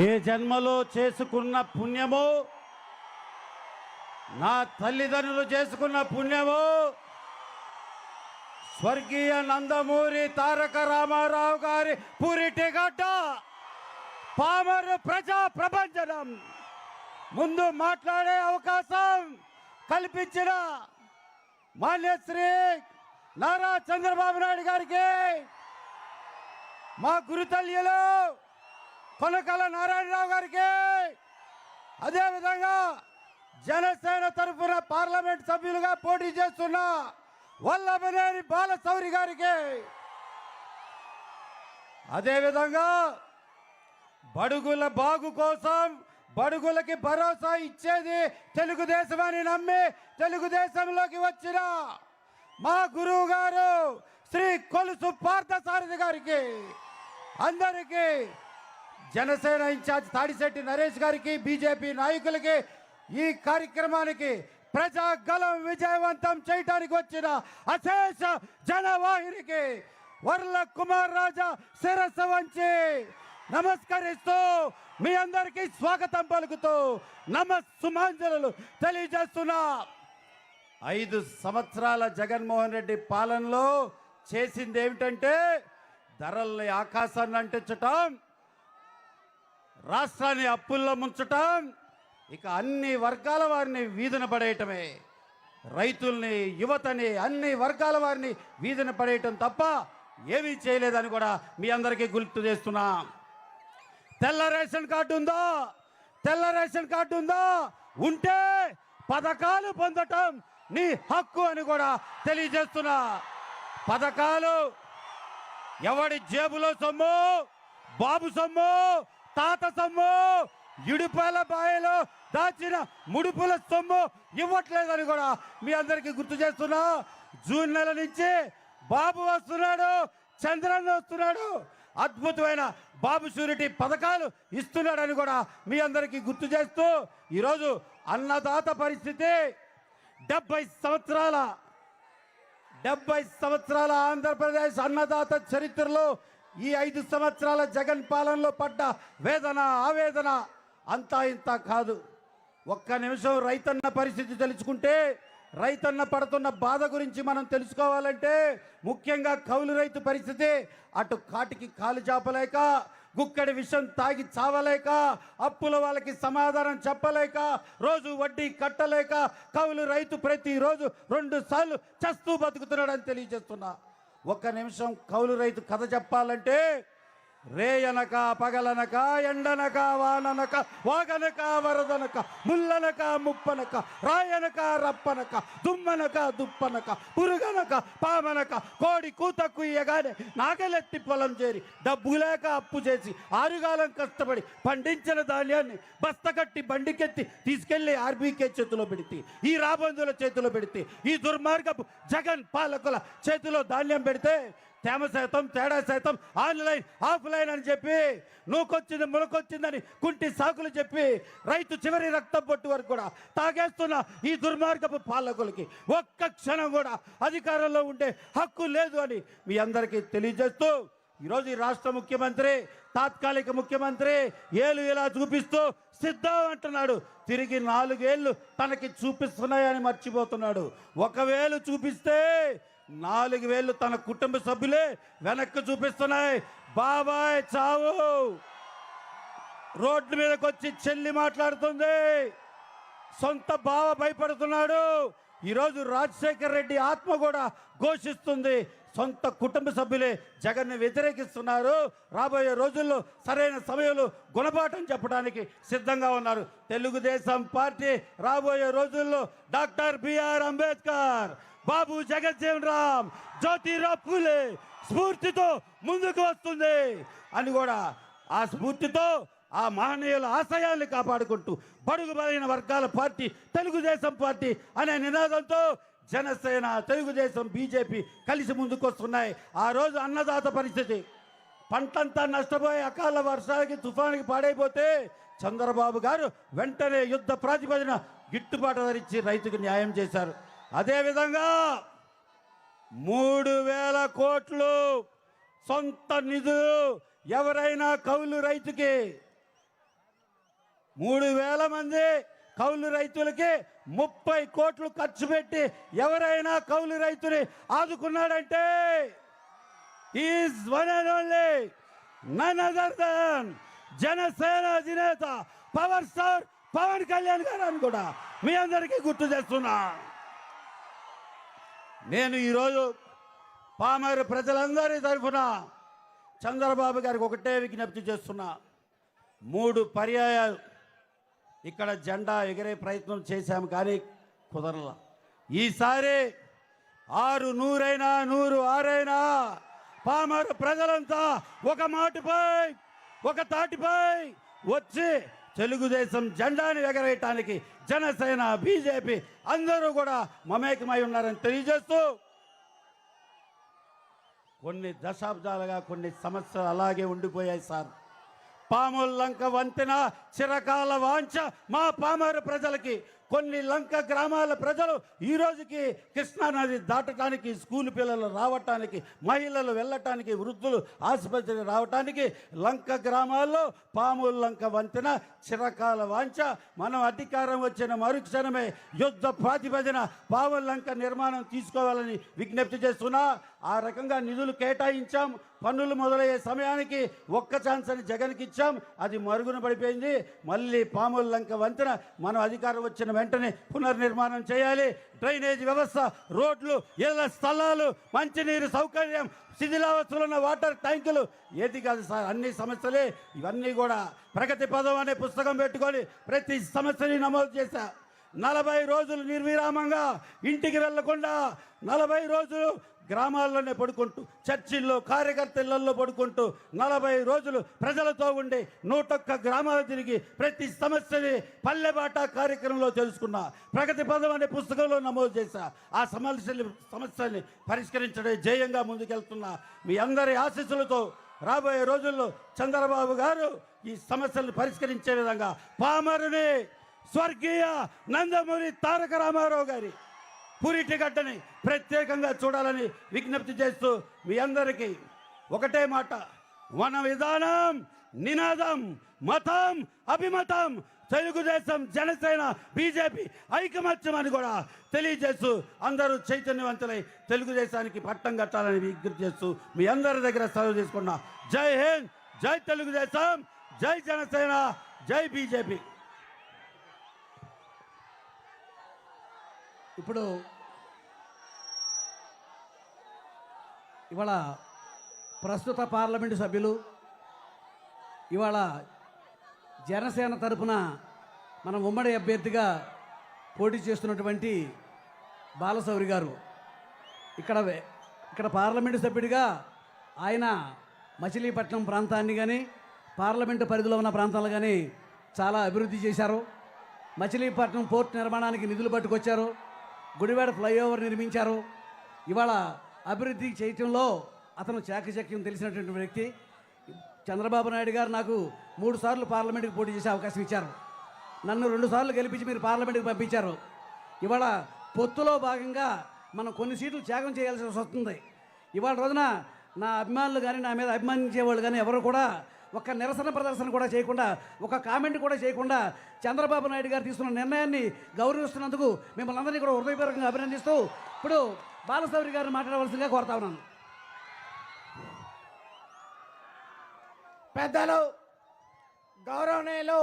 ఏ జన్మలో చేసుకున్న పుణ్యము నా తల్లిదండ్రులు చేసుకున్న పుణ్యము స్వర్గీయ నందమూరి తారక రామారావు గారి పురిటిగడ్డ పామరు ప్రజా ప్రపంచనం ముందు మాట్లాడే అవకాశం కల్పించిన మాన్యశ్రీ నారా చంద్రబాబు నాయుడు గారికి. మా గురుతల్యులు కొనకల నారాయణరావు గారికి. అదేవిధంగా జనసేన తరఫున పార్లమెంట్ సభ్యులుగా పోటీ చేస్తున్న వల్లభనేని బాలశౌరి గారికి. అదేవిధంగా బడుగుల బాగు కోసం బడుగులకి భరోసా ఇచ్చేది తెలుగుదేశం అని నమ్మి తెలుగుదేశంలోకి వచ్చిన మా గురువు గారు శ్రీ కొలుసు పార్థసారథి గారికి. అందరికీ జనసేన ఇన్ఛార్జ్ తాడిశెట్టి నరేష్ గారికి బీజేపీ నాయకులకి ఈ కార్యక్రమానికి ప్రజాగలం విజయవంతం చేయడానికి వచ్చిన అశేష జనవాహినికి వర్ల కుమార్ రాజా శిరస్సు వంచి నమస్కరిస్తూ మీ అందరికీ స్వాగతం పలుకుతూ నమస్సుమాంజలు తెలియజేస్తున్నా. ఐదు సంవత్సరాల జగన్మోహన్ రెడ్డి పాలనలో చేసింది ఏమిటంటే ధరల్ని ఆకాశాన్ని అంటించటం రాష్ట్రాన్ని అప్పుల్లో ముంచటం ఇక అన్ని వర్గాల వారిని వీధిన పడేయటమే. రైతుల్ని యువతని అన్ని వర్గాల వారిని వీధిన పడేయటం తప్ప ఏమీ చేయలేదని కూడా మీ అందరికీ గుర్తు చేస్తున్నా. తెల్ల రేషన్ కార్డు ఉందా? తెల్ల రేషన్ కార్డు ఉందా? ఉంటే పథకాలు పొందటం నీ హక్కు అని కూడా తెలియజేస్తున్నా. పథకాలు ఎవడి జేబులో సొమ్ము బాబు సొమ్ము తాత సొమ్ము ఇడుపాల బాయలో దాచిన ముడుపుల సొమ్ము ఇవ్వట్లేదని కూడా మీ అందరికీ గుర్తు చేస్తున్నా. జూన్ నెల నుంచి బాబు వస్తున్నాడు చంద్రన్న వస్తున్నాడు. అద్భుతమైన బాబు షూరిటీ పథకాలు ఇస్తున్నాడని కూడా మీ అందరికీ గుర్తు చేస్తూ ఈరోజు అన్నదాత పరిస్థితి. డెబ్బై సంవత్సరాల డెబ్బై సంవత్సరాల ఆంధ్రప్రదేశ్ అన్నదాత చరిత్రలో ఈ ఐదు సంవత్సరాల జగన్ పాలనలో పడ్డ వేదన ఆవేదన అంతా ఇంత కాదు. ఒక్క నిమిషం రైతన్న పరిస్థితి తెలుసుకుంటే రైతన్న పడుతున్న బాధ గురించి మనం తెలుసుకోవాలంటే ముఖ్యంగా కౌలు రైతు పరిస్థితి అటు కాటికి కాలు చాపలేక గుక్కడి విషం తాగి చావలేక అప్పుల వాళ్ళకి సమాధానం చెప్పలేక రోజు వడ్డీ కట్టలేక కౌలు రైతు ప్రతిరోజు రెండు సార్లు చస్తూ బతుకుతున్నాడని తెలియజేస్తున్నా. ఒక్క నిమిషం కౌలు రైతు కథ చెప్పాలంటే రేయనక పగలనక ఎండనక వాననక వాగనక వరదనక ముల్లనక ముప్పనక రాయనక రప్పనక దుమ్మనక దుప్పనక పురుగనక పామనక కోడి కూత ఇయ్యగానే నాగలెత్తి పొలం చేరి డబ్బు లేక అప్పు చేసి ఆరుగాలం కష్టపడి పండించిన ధాన్యాన్ని బస్తకట్టి బండికెత్తి తీసుకెళ్ళి ఆర్బీకే చేతిలో పెడితే ఈ రాబందుల చేతిలో పెడితే ఈ దుర్మార్గపు జగన్ పాలకుల చేతిలో ధాన్యం పెడితే తేమ శాతం తేడా శాతం ఆన్లైన్ ఆఫ్లైన్ అని చెప్పి నూకొచ్చింది ములకొచ్చిందని కుంటి సాకులు చెప్పి రైతు చివరి రక్తం పొట్టు వరకు కూడా తాగేస్తున్న ఈ దుర్మార్గపు పాలకులకి ఒక్క క్షణం కూడా అధికారంలో ఉండే హక్కు లేదు అని మీ అందరికీ తెలియజేస్తూ ఈరోజు ఈ రాష్ట్ర ముఖ్యమంత్రి తాత్కాలిక ముఖ్యమంత్రి ఏలు ఇలా చూపిస్తూ సిద్ధం అంటున్నాడు. తిరిగి నాలుగేళ్ళు తనకి చూపిస్తున్నాయని మర్చిపోతున్నాడు. ఒకవేళ చూపిస్తే నాలుగు వేలు తన కుటుంబ సభ్యులే వెనక్కి చూపిస్తున్నాయి. బాబాయ్ చావు. రోడ్డు మీదకి వచ్చి చెల్లి మాట్లాడుతుంది. సొంత బావ భయపడుతున్నాడు. ఈరోజు రాజశేఖర్ రెడ్డి ఆత్మ కూడా ఘోషిస్తుంది. సొంత కుటుంబ సభ్యులే జగన్ను వ్యతిరేకిస్తున్నారు. రాబోయే రోజుల్లో సరైన సమయంలో గుణపాఠం చెప్పడానికి సిద్ధంగా ఉన్నారు. తెలుగుదేశం పార్టీ రాబోయే రోజుల్లో డాక్టర్ బిఆర్ అంబేద్కర్. బాబు జగజ్జీవన్ రామ్ జ్యోతిరావు పూలే స్ఫూర్తితో ముందుకు వస్తుంది అని కూడా ఆ స్ఫూర్తితో ఆ మహనీయుల ఆశయాల్ని కాపాడుకుంటూ బడుగు బలైన వర్గాల పార్టీ తెలుగుదేశం పార్టీ అనే నినాదంతో జనసేన తెలుగుదేశం బీజేపీ కలిసి ముందుకు వస్తున్నాయి. ఆ రోజు అన్నదాత పరిస్థితి. పంటంతా నష్టపోయి అకాల వర్షాలకి తుఫానికి పాడైపోతే చంద్రబాబు గారు వెంటనే యుద్ధ ప్రాతిపదిన గిట్టుబాటు ధరించి రైతుకు న్యాయం చేశారు. అదేవిధంగా మూడు వేల కోట్లు సొంత నిధులు ఎవరైనా కౌలు రైతుకి మూడు వేల మంది కౌలు రైతులకి ముప్పై కోట్లు ఖర్చు పెట్టి ఎవరైనా కౌలు రైతుని ఆదుకున్నాడంటే is one and only none other than Janasena అధినేత పవర్ స్టార్ పవన్ కళ్యాణ్ గారు అని కూడా మీ అందరికీ గుర్తు చేస్తున్నా. నేను ఈరోజు పామేరు ప్రజలందరి తరఫున చంద్రబాబు గారికి ఒకటే విజ్ఞప్తి చేస్తున్నా. మూడు పర్యాయాలు ఇక్కడ జెండా ఎగిరే ప్రయత్నం చేశాము కానీ కుదరల. ఈసారి ఆరు నూరైనా నూరు ఆరైనా పామరు ప్రజలంతా ఒక మాటిపై ఒక తాటిపై వచ్చి తెలుగుదేశం జెండాని ఎగరేయటానికి జనసేన బీజేపీ అందరూ కూడా మమేకమై ఉన్నారని తెలియజేస్తూ కొన్ని దశాబ్దాలుగా కొన్ని సమస్యలు అలాగే ఉండిపోయాయి సార్. పాముల లంక వంతెన చిరకాల వాంఛ మా పామర ప్రజలకి. కొన్ని లంక గ్రామాల ప్రజలు ఈ రోజుకి కృష్ణానది దాటడానికి స్కూల్ పిల్లలు రావటానికి మహిళలు వెళ్ళటానికి వృద్ధులు ఆసుపత్రికి రావటానికి లంక గ్రామాల్లో పాముల లంక వంతెన చిరకాల వాంఛ. మనం అధికారం వచ్చిన మరుక్షణమే యుద్ధ ప్రాతిపదిన పాముల లంక నిర్మాణం తీసుకోవాలని విజ్ఞప్తి చేస్తున్నా. ఆ రకంగా నిధులు కేటాయించాం. పన్నులు మొదలయ్యే సమయానికి ఒక్క ఛాన్స్ అని జగన్కి ఇచ్చాం. అది మరుగున పడిపోయింది. మళ్ళీ పాముల లంక వంతెన మనం అధికారం వచ్చిన వెంటనే పునర్నిర్మాణం చేయాలి. డ్రైనేజ్ వ్యవస్థ రోడ్లు ఇళ్ళ స్థలాలు మంచినీరు సౌకర్యం శిథిలావస్థలున్న వాటర్ ట్యాంకులు. ఏది కాదు సార్ అన్ని సమస్యలే. ఇవన్నీ కూడా ప్రగతి పదం అనే పుస్తకం పెట్టుకొని ప్రతి సమస్యని నమోదు చేశా. నలభై రోజులు నిర్విరామంగా ఇంటికి వెళ్ళకుండా నలభై రోజులు గ్రామాల్లోనే పడుకుంటూ చర్చిల్లో కార్యకర్తలలో పడుకుంటూ నలభై రోజులు ప్రజలతో ఉండి నూటొక్క గ్రామాలు తిరిగి ప్రతి సమస్యని పల్లెబాట కార్యక్రమంలో తెలుసుకున్నా. ప్రగతి పదం అనే పుస్తకంలో నమోదు చేశా. ఆ సమస్యలు సమస్యల్ని పరిష్కరించడం జయంగా ముందుకెళ్తున్నా. మీ అందరి ఆశీస్సులతో రాబోయే రోజుల్లో చంద్రబాబు గారు ఈ సమస్యలను పరిష్కరించే విధంగా పామరుని స్వర్గీయ నందమూరి తారక రామారావు గారి పురిటిగడ్డని ప్రత్యేకంగా చూడాలని విజ్ఞప్తి చేస్తూ మీ అందరికీ ఒకటే మాట. మన విధానం నినాదం మతం అభిమతం తెలుగుదేశం జనసేన బీజేపీ ఐకమత్యం అని కూడా తెలియజేస్తూ అందరూ చైతన్యవంతులై తెలుగుదేశానికి పట్టం కట్టాలని విజ్ఞప్తి చేస్తూ మీ అందరి దగ్గర సెలవు తీసుకున్నా జై హింద్ జై తెలుగుదేశం జై జనసేన జై బీజేపీ. ఇప్పుడు ఇవాళ ప్రస్తుత పార్లమెంటు సభ్యులు ఇవాళ జనసేన తరపున మన ఉమ్మడి అభ్యర్థిగా పోటీ చేస్తున్నటువంటి బాలసౌరి గారు. ఇక్కడ వే- ఇక్కడ పార్లమెంటు సభ్యుడిగా ఆయన మచిలీపట్నం ప్రాంతాన్ని కానీ పార్లమెంటు పరిధిలో ఉన్న ప్రాంతాలు కానీ చాలా అభివృద్ధి చేశారు. మచిలీపట్నం పోర్ట్ నిర్మాణానికి నిధులు పట్టుకొచ్చారు. గుడివాడ ఫ్లైఓవర్ నిర్మించారు. ఇవాళ అభివృద్ధి చేయటంలో అతను చాకచక్యం తెలిసినటువంటి వ్యక్తి. చంద్రబాబు నాయుడు గారు నాకు మూడు సార్లు పార్లమెంట్కి పోటీ చేసే అవకాశం ఇచ్చారు. నన్ను రెండు సార్లు గెలిపించి మీరు పార్లమెంట్కి పంపించారు. ఇవాళ పొత్తులో భాగంగా మనం కొన్ని సీట్లు త్యాగం చేయాల్సి వస్తుంది. ఇవాళ రోజున నా అభిమానులు కానీ నా మీద అభిమానించే వాళ్ళు కానీ ఎవరు కూడా ఒక నిరసన ప్రదర్శన కూడా చేయకుండా ఒక కామెంట్ కూడా చేయకుండా చంద్రబాబు నాయుడు గారు తీసుకున్న నిర్ణయాన్ని గౌరవిస్తున్నందుకు మిమ్మల్ని అందరినీ కూడా హృదయపూర్వకంగా అభినందిస్తూ ఇప్పుడు బాలసౌరి గారిని మాట్లాడవలసిందిగా కోరుతా ఉన్నాను. పెద్దలు గౌరవనీయులు